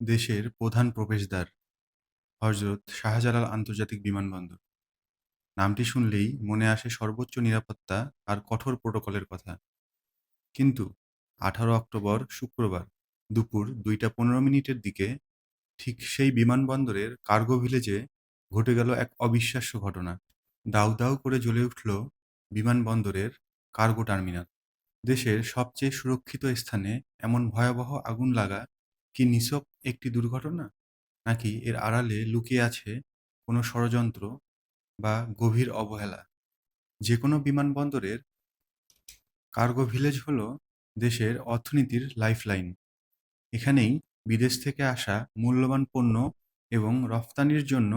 দেশের প্রধান প্রবেশদ্বার হজরত শাহজালাল আন্তর্জাতিক বিমানবন্দর। নামটি শুনলেই মনে আসে সর্বোচ্চ নিরাপত্তা আর কঠোর প্রোটোকলের কথা। কিন্তু আঠারো অক্টোবর শুক্রবার দুপুর দুইটা পনেরো মিনিটের দিকে ঠিক সেই বিমানবন্দরের কার্গো ভিলেজে ঘটে গেল এক অবিশ্বাস্য ঘটনা। দাউ দাউ করে জ্বলে উঠল বিমানবন্দরের কার্গো টার্মিনাল। দেশের সবচেয়ে সুরক্ষিত স্থানে এমন ভয়াবহ আগুন লাগা কি নিছক একটি দুর্ঘটনা? নাকি এর আড়ালে লুকিয়ে আছে কোনো ষড়যন্ত্র বা গভীর অবহেলা? যে কোনো বিমানবন্দরের কার্গো ভিলেজ হলো দেশের অর্থনীতির লাইফলাইন। এখানেই বিদেশ থেকে আসা মূল্যবান পণ্য এবং রফতানির জন্য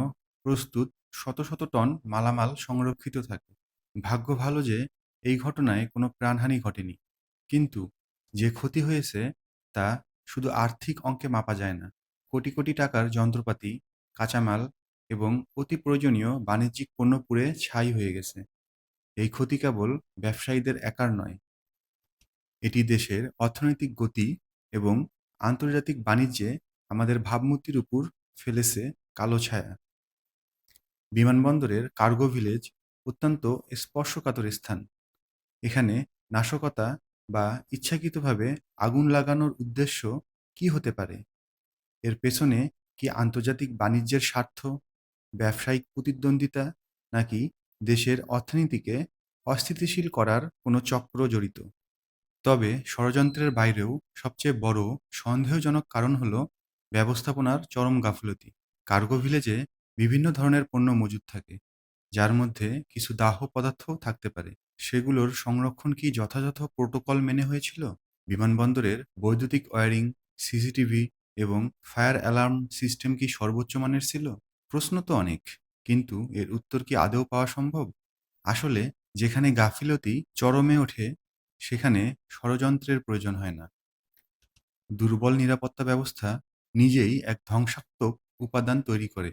প্রস্তুত শত শত টন মালামাল সংরক্ষিত থাকে। ভাগ্য ভালো যে এই ঘটনায় কোনো প্রাণহানি ঘটেনি। কিন্তু যে ক্ষতি হয়েছে তা শুধু আর্থিক অঙ্কে মাপা যায় না। কোটি কোটি টাকার যন্ত্রপাতি, কাঁচামাল এবং অতি প্রয়োজনীয় বাণিজ্যিক পণ্য পুড়ে ছাই হয়ে গেছে। এই ক্ষতি কেবল ব্যবসায়ীদের একার নয়। এটি দেশের অর্থনৈতিক গতি এবং আন্তর্জাতিক বাণিজ্যে আমাদের ভাবমূর্তির উপর ফেলেছে কালো ছায়া। বিমানবন্দরের কার্গো ভিলেজ অত্যন্ত স্পর্শকাতর স্থান। এখানে নাশকতা বা ইচ্ছাকৃতভাবে আগুন লাগানোর উদ্দেশ্য কি হতে পারে? এর পেছনে কি আন্তর্জাতিক বাণিজ্যের স্বার্থ, ব্যবসায়িক প্রতিদ্বন্দ্বিতা, নাকি দেশের অর্থনীতিকে অস্থিতিশীল করার কোনো চক্র জড়িত? তবে ষড়যন্ত্রের বাইরেও সবচেয়ে বড় সন্দেহজনক কারণ হল ব্যবস্থাপনার চরম গাফলতি। কার্গো ভিলেজে বিভিন্ন ধরনের পণ্য মজুদ থাকে, যার মধ্যে কিছু দাহ পদার্থও থাকতে পারে। সেগুলোর সংরক্ষণ কি যথাযথ প্রোটোকল মেনে হয়েছিল? বিমানবন্দরের বৈদ্যুতিক ওয়্যারিং, সিসিটিভি এবং ফায়ার অ্যালার্ম সিস্টেম কি সর্বোচ্চ মানের ছিল? প্রশ্ন তো অনেক, কিন্তু এর উত্তর কি আদৌ পাওয়া সম্ভব? আসলে, যেখানে গাফিলতি চরমে ওঠে, সেখানে ষড়যন্ত্রের প্রয়োজন হয় না। দুর্বল নিরাপত্তা ব্যবস্থা নিজেই এক ধ্বংসাত্মক উপাদান তৈরি করে।